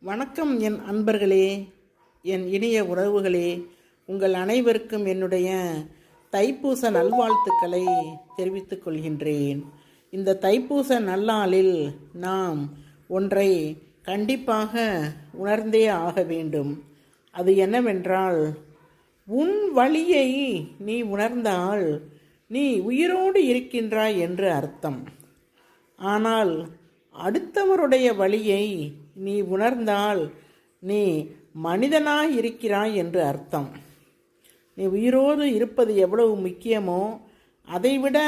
வணக்கம் என் அன்பர்களே என் இனிய உறவுகளே. உங்கள் அனைவருக்கும் என்னுடைய தைப்பூச நல்வாழ்த்துக்களை தெரிவித்துக் கொள்கின்றேன். இந்த தைப்பூச நல்லாளில் நாம் ஒன்றை கண்டிப்பாக உணர்ந்தே ஆக வேண்டும். அது என்னவென்றால் உன் வழியை நீ உணர்ந்தால் நீ உயிரோடு இருக்கின்றாய் என்று அர்த்தம். ஆனால் அடுத்தவருடைய வழியை நீ உணர்ந்தால் நீ மனிதனாக இருக்கிறாய் என்று அர்த்தம். நீ உயிரோடு இருப்பது எவ்வளவு முக்கியமோ அதைவிட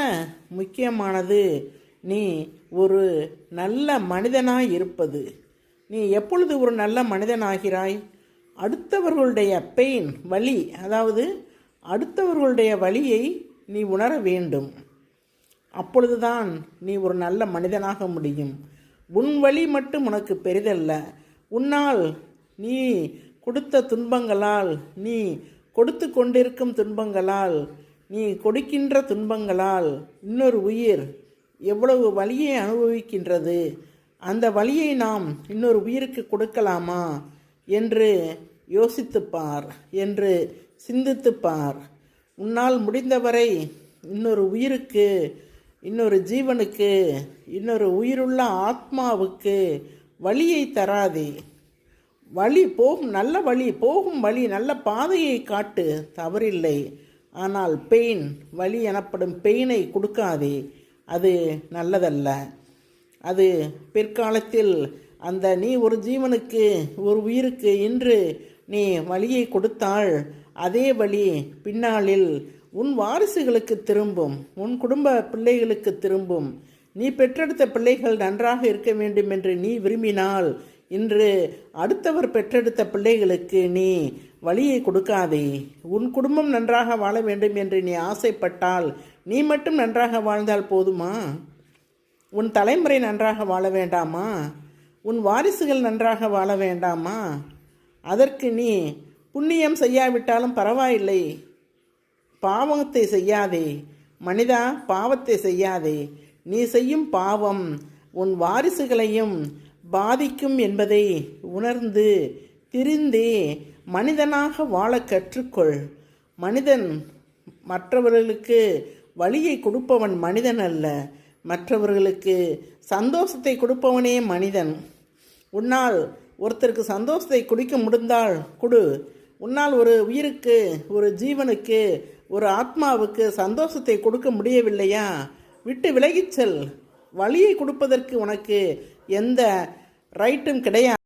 முக்கியமானது நீ ஒரு நல்ல மனிதனாய் இருப்பது நீ எப்பொழுது ஒரு நல்ல மனிதனாகிறாய்? அடுத்தவர்களுடைய பெயின் வலி அதாவது அடுத்தவர்களுடைய வழியை நீ உணர வேண்டும். அப்பொழுதுதான் நீ ஒரு நல்ல மனிதனாக முடியும். உன் வழி மட்டும் உனக்கு பெரிதல்ல. உன்னால் நீ கொடுத்த துன்பங்களால் நீ கொடுத்து கொண்டிருக்கும் துன்பங்களால் நீ கொடுக்கின்ற துன்பங்களால் இன்னொரு உயிர் எவ்வளவு வலியை அனுபவிக்கின்றது? அந்த வலியை நாம் இன்னொரு உயிருக்கு கொடுக்கலாமா? என்று யோசித்துப்பார் என்று சிந்தித்துப்பார். உன்னால் முடிந்தவரை இன்னொரு உயிருக்கு இன்னொரு ஜீவனுக்கு இன்னொரு உயிருள்ள ஆத்மாவுக்கு வழியை தராதே. வழி போகும் நல்ல வழி போகும் வழி நல்ல பாதையை காட்டு தவறில்லை. ஆனால் பெயின் வழி எனப்படும் பெயினை கொடுக்காதே. அது நல்லதல்ல. அது பிற்காலத்தில் அந்த நீ ஒரு ஜீவனுக்கு ஒரு உயிருக்கு இன்று நீ வழியை கொடுத்தால் அதே வழி பின்னாளில் உன் வாரிசுகளுக்கு திரும்பும் உன் குடும்ப பிள்ளைகளுக்கு திரும்பும். நீ பெற்றெடுத்த பிள்ளைகள் நன்றாக இருக்க வேண்டும் என்று நீ விரும்பினால் இன்று அடுத்தவர் பெற்றெடுத்த பிள்ளைகளுக்கு நீ வழியை கொடுக்காதே. உன் குடும்பம் நன்றாக வாழ வேண்டும் என்று நீ ஆசைப்பட்டால் நீ மட்டும் நன்றாக வாழ்ந்தால் போதுமா? உன் தலைமுறை நன்றாக வாழ வேண்டாமா? உன் வாரிசுகள் நன்றாக வாழ வேண்டாமா? அதற்கு நீ புண்ணியம் செய்யாவிட்டாலும் பரவாயில்லை. பாவத்தை செய்யாதே. மனிதா பாவத்தை செய்யாதே. நீ செய்யும் பாவம் உன் வாரிசுகளையும் பாதிக்கும் என்பதை உணர்ந்து திரிந்தே மனிதனாக வாழ கற்றுக்கொள். மனிதன் மற்றவர்களுக்கு வழியை கொடுப்பவன் மனிதன் அல்ல. மற்றவர்களுக்கு சந்தோஷத்தை கொடுப்பவனே மனிதன். உன்னால் ஒருத்தருக்கு சந்தோஷத்தை குடிக்க முடிந்தால் கொடு. உன்னால் ஒரு உயிருக்கு ஒரு ஜீவனுக்கு ஒரு ஆத்மாவுக்கு சந்தோஷத்தை கொடுக்க முடியவில்லையா? விட்டு விலகிச் செல். வழியை கொடுப்பதற்கு உனக்கு எந்த ரைட்டும் கிடையாது